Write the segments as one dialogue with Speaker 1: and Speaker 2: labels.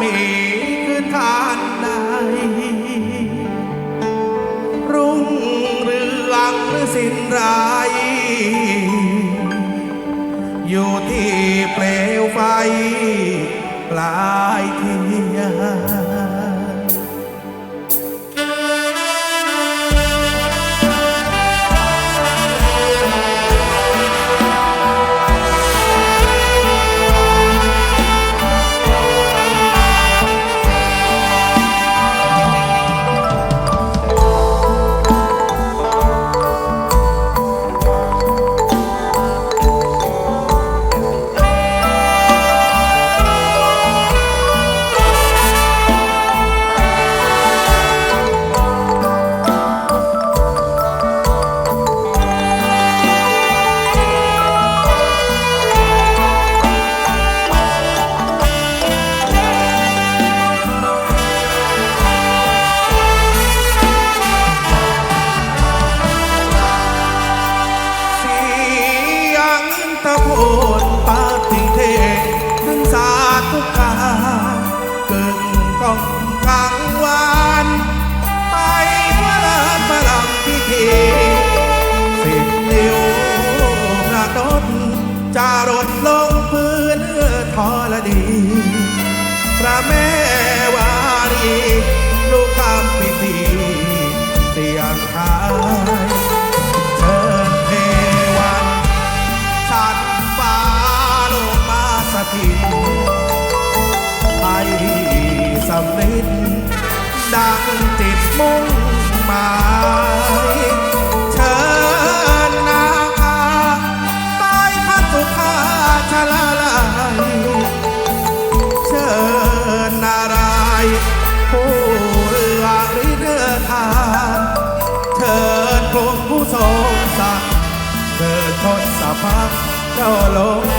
Speaker 1: มีคือทานใดรุ่งเรืองหรือสิ้นไรายอยู่ที่เปลวไฟปลาย ก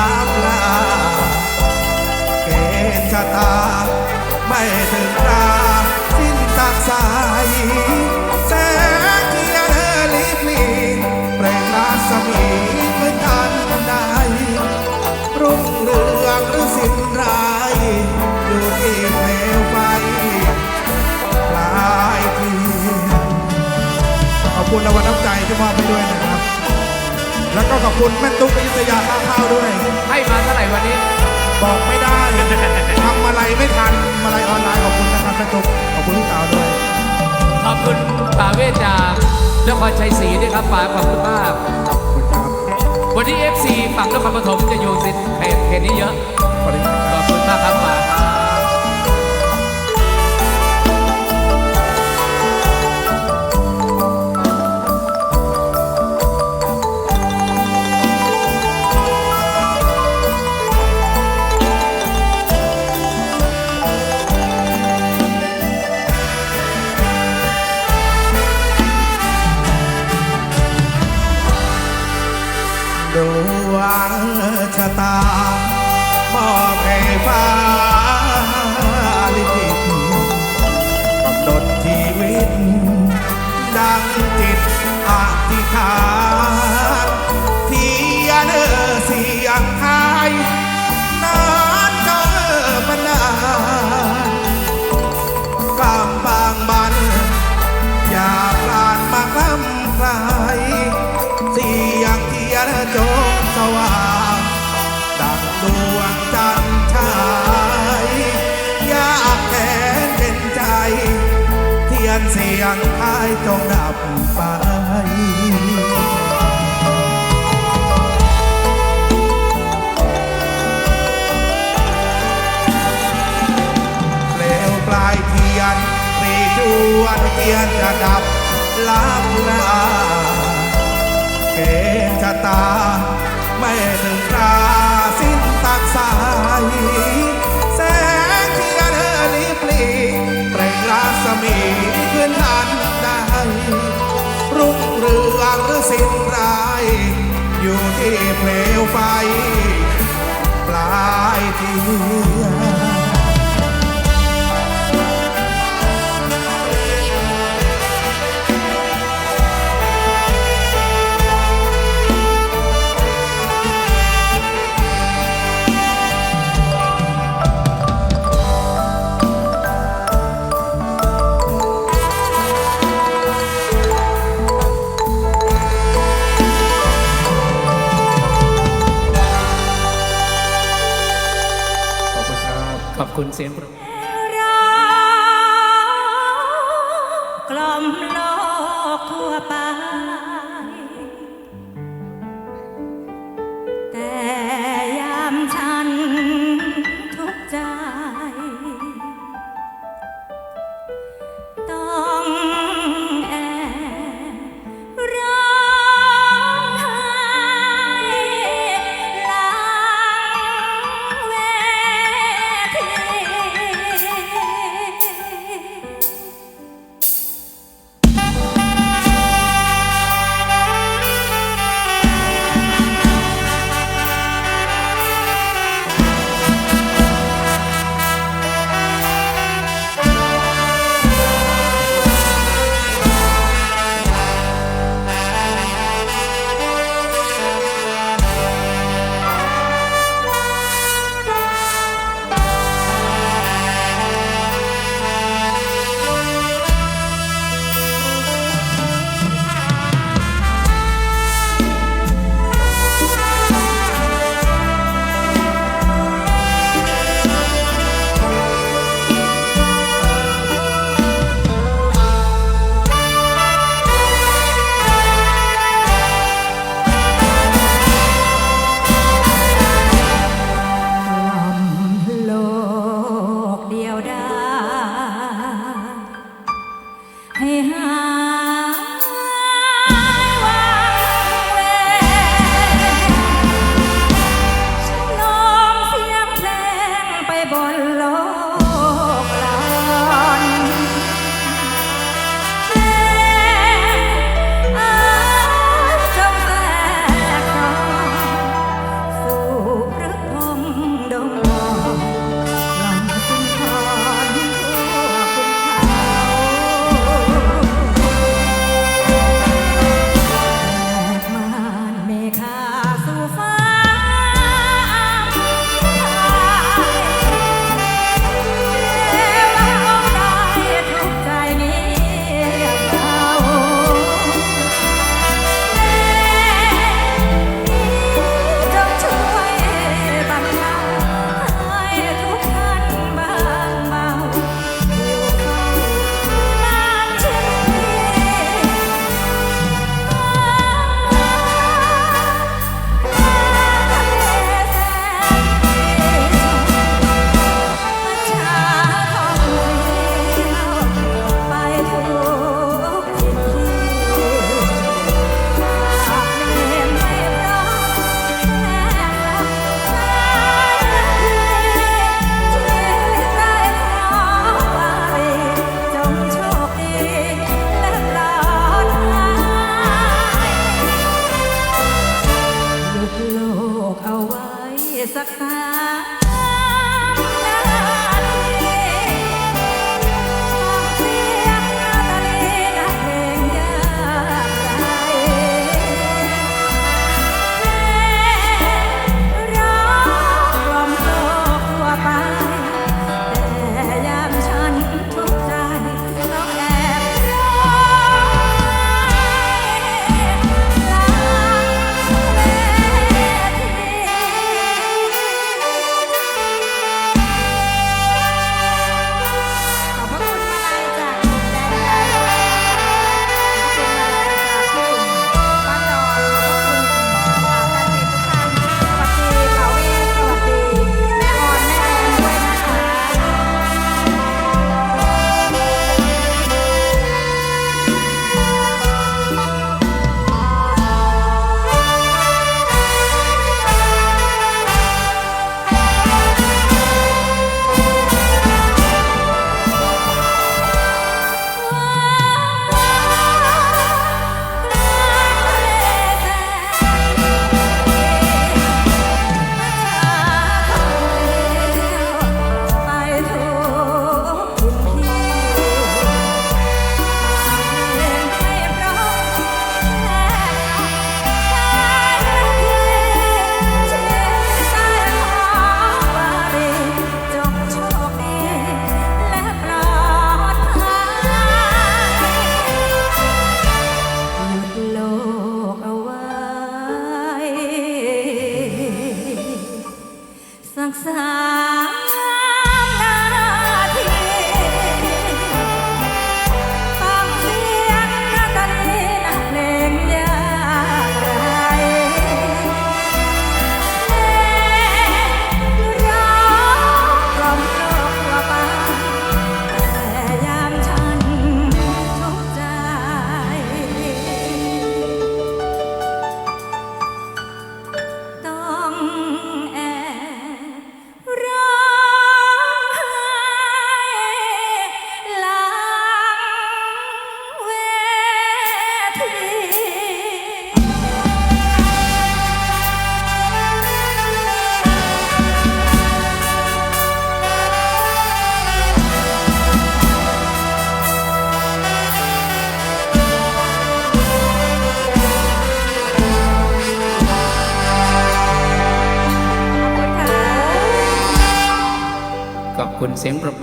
Speaker 1: ลาบลาเกณฑ์ชะตา ไม่ถึงราสิ้นตักสายแสงเทียนลิบลีเปล่งราศมีไม่ทันใดรุ่งเรืองหรือสิ้นรายอยู่ที่เปลวไฟปลายเทียนขอบคุณรางวัลน้ำใจที่มอบให้ด้วยนะครับ แล้วก็ขอบคุณแม่ตุ๊กอยุธยาท่าข้าวด้วย
Speaker 2: ให้มาเท่าไหร่วันนี้
Speaker 1: บอกไม่ได้ทำอะไรไม่ทันมาลัยออนไลน์ขอบคุณนะครับแม่ตุ๊กขอบคุณลูกสาวด้วย
Speaker 2: ขอบคุณป่าเวทจากนครชัยศรีด้วยครับป่าขอบคุณมาก
Speaker 1: ขอบคุณครับ
Speaker 2: วันนี้ FC ฝั่งนครปฐมจะอยู่สิเขตเขตนี้เยอะ
Speaker 1: ขอบคุณครับ
Speaker 2: ขอบคุณมากครับป่าครับ
Speaker 1: นเสียงทายจงดับไปเปลวปลายเทียนรีจวนเทียนจะดับลับลาเกณฑ์ชะตา ไม่ถึงราสิ้นตักสาย งเลวไฟ ปลายเทื
Speaker 3: อ
Speaker 2: น Akun Sempro. เสียงปรบ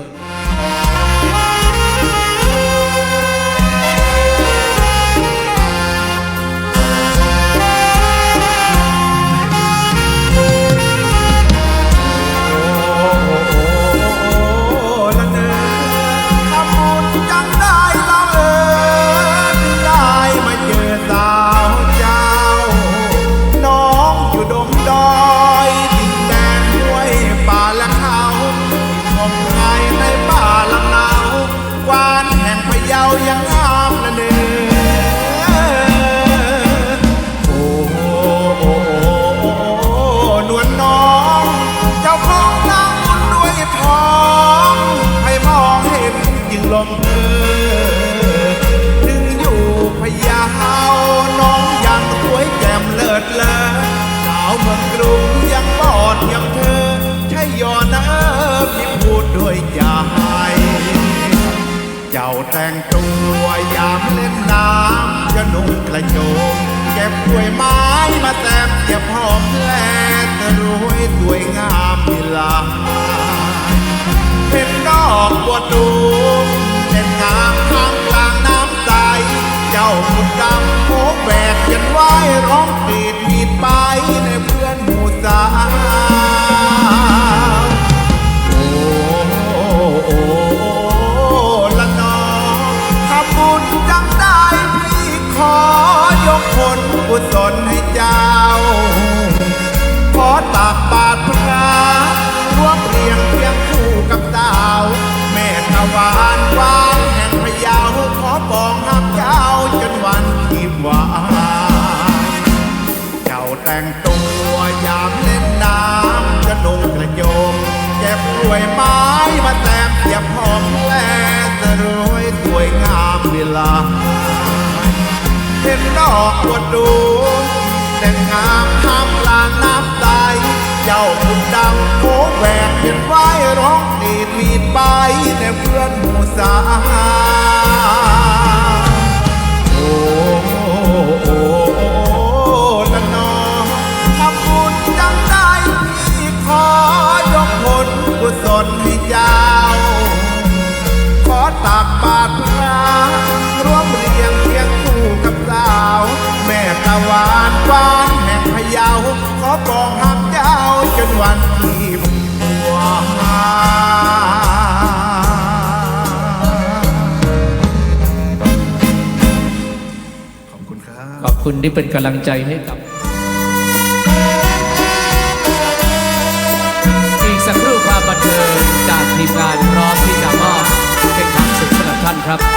Speaker 2: ด้วยใจ เจ้า
Speaker 4: แต่ง
Speaker 5: ตัวยามเล่นน้ำจะนุ่งกระโจมเก็บกล้วยไม้มาแต้มเสียบหอมแลแต่รวยสวยงามมิลาเป็นดอกบัวตูมเด่นงามข้างกลางน้ำใสเจ้าขุดดำโคกแบกยันไว้ร้องปีดปีดไปในเพื่อนหมู่สา ศลให้เจ้า ขอตากบาดพระรวมเรียงเพียงคู่กับดาว แม่ทวาร ดอกบัวดูแต่งงามท่ามลางน้ำใสเจ้าคุณดำโคแหวกเห็นไว้ร้องตีดมีดไปแต่เพื่อนหมู่สา ปองหักเจ้าจนวันที่บัวหาขอบคุณครับ
Speaker 6: ขอบคุณที่เป็นกำลังใจให้กับ อีกสักครู่ความบันเทิงจากทีมงานพร้อมที่จะมอบเป็นความสุขสำหรับท่านครับ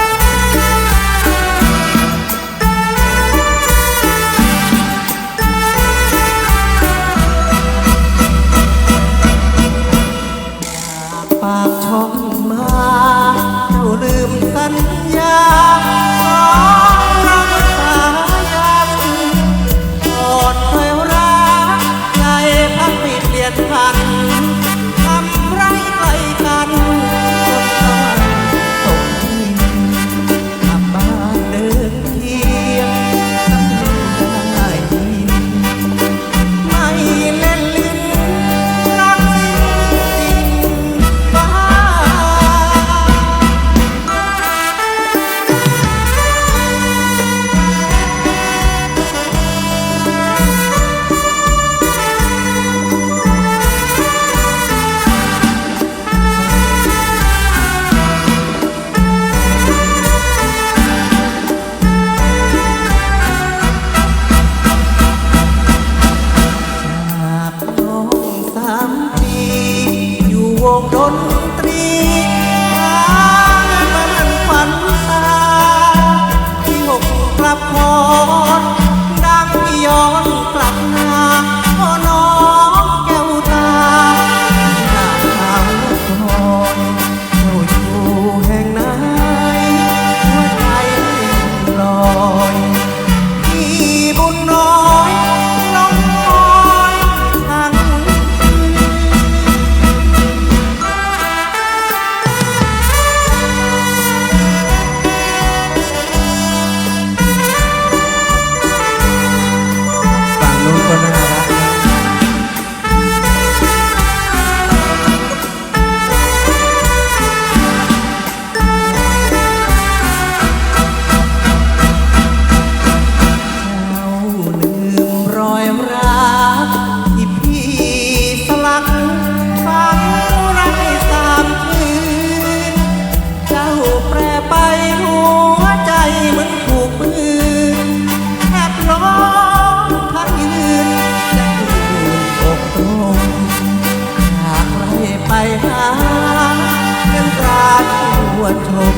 Speaker 6: วดทอ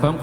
Speaker 6: Vamos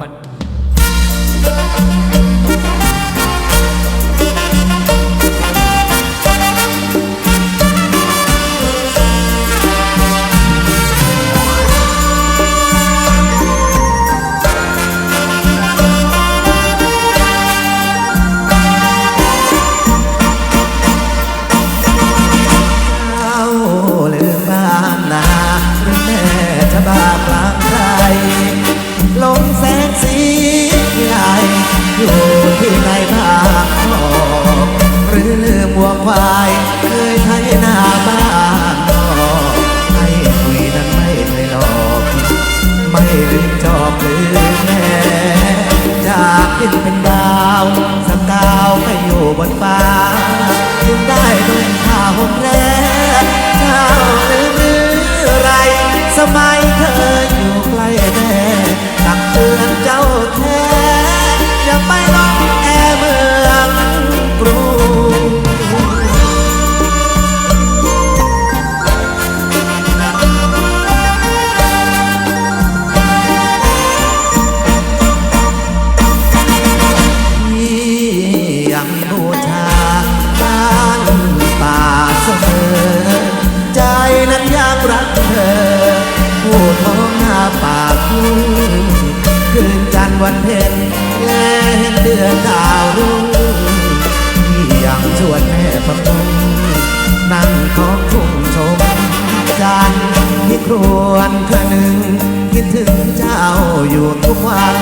Speaker 6: อยู่ทุกวัน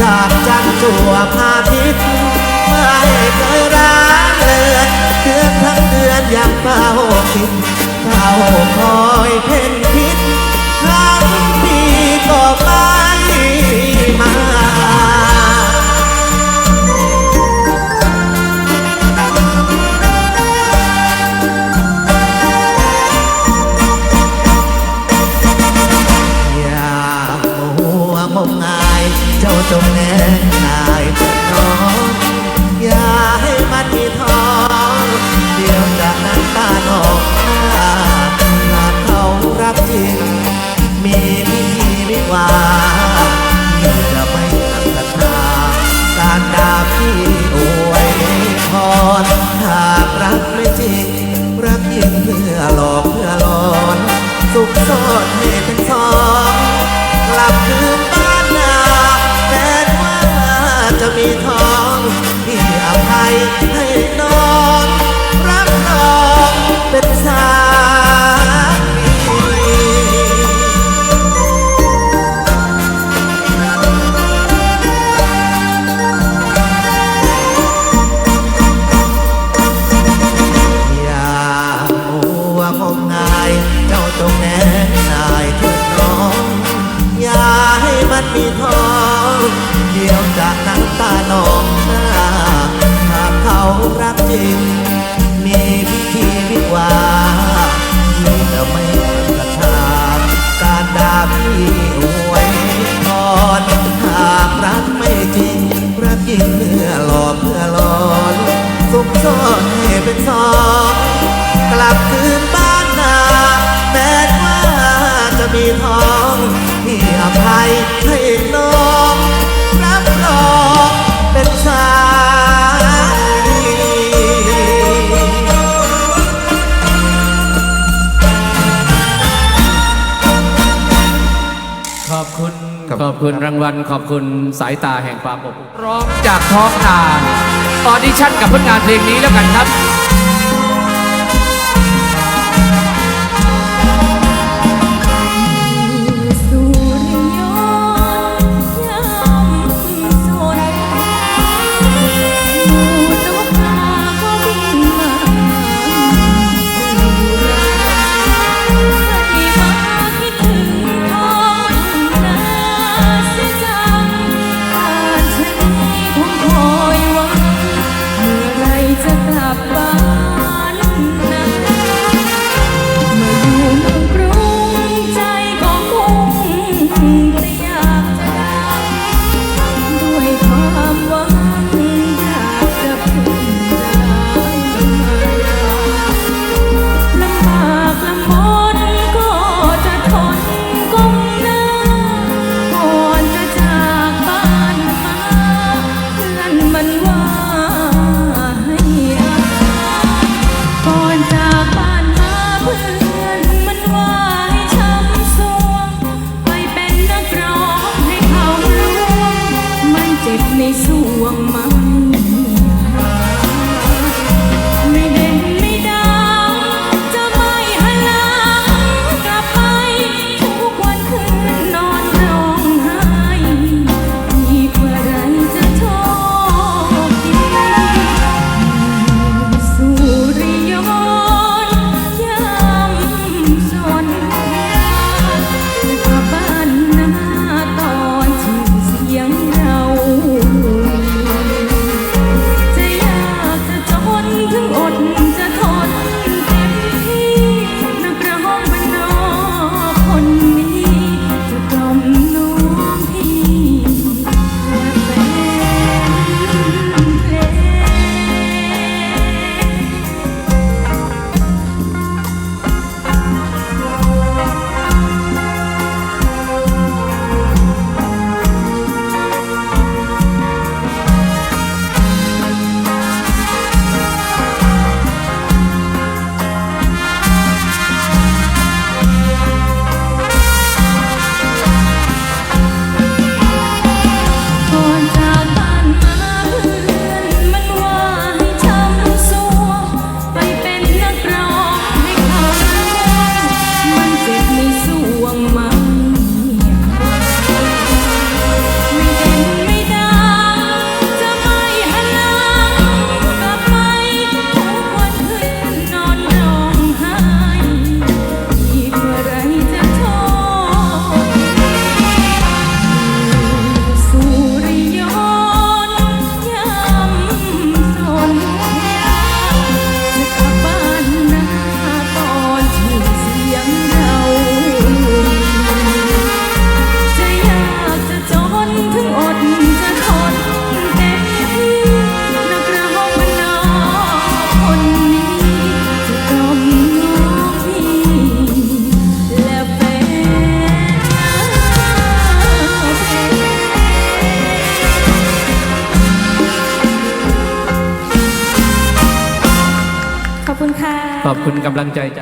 Speaker 6: จากจันจัวพาพิษย์ไม่เคยร้างเลยเดือนทั้งเดือนยังเฝ้าคิดเฝ้าคอยเพ่น สอนให้เป็นสองกลับคืนบ้านนาแม้ว่าจะมีทองที่อภัยให้
Speaker 2: คุณ
Speaker 6: รา
Speaker 2: งวัลขอบคุณสายตาแห่งความอบอุ่นร้องจากท้องนาออดิชั่นกับผลงานเพลงนี้แล้วกันครับ Cha y.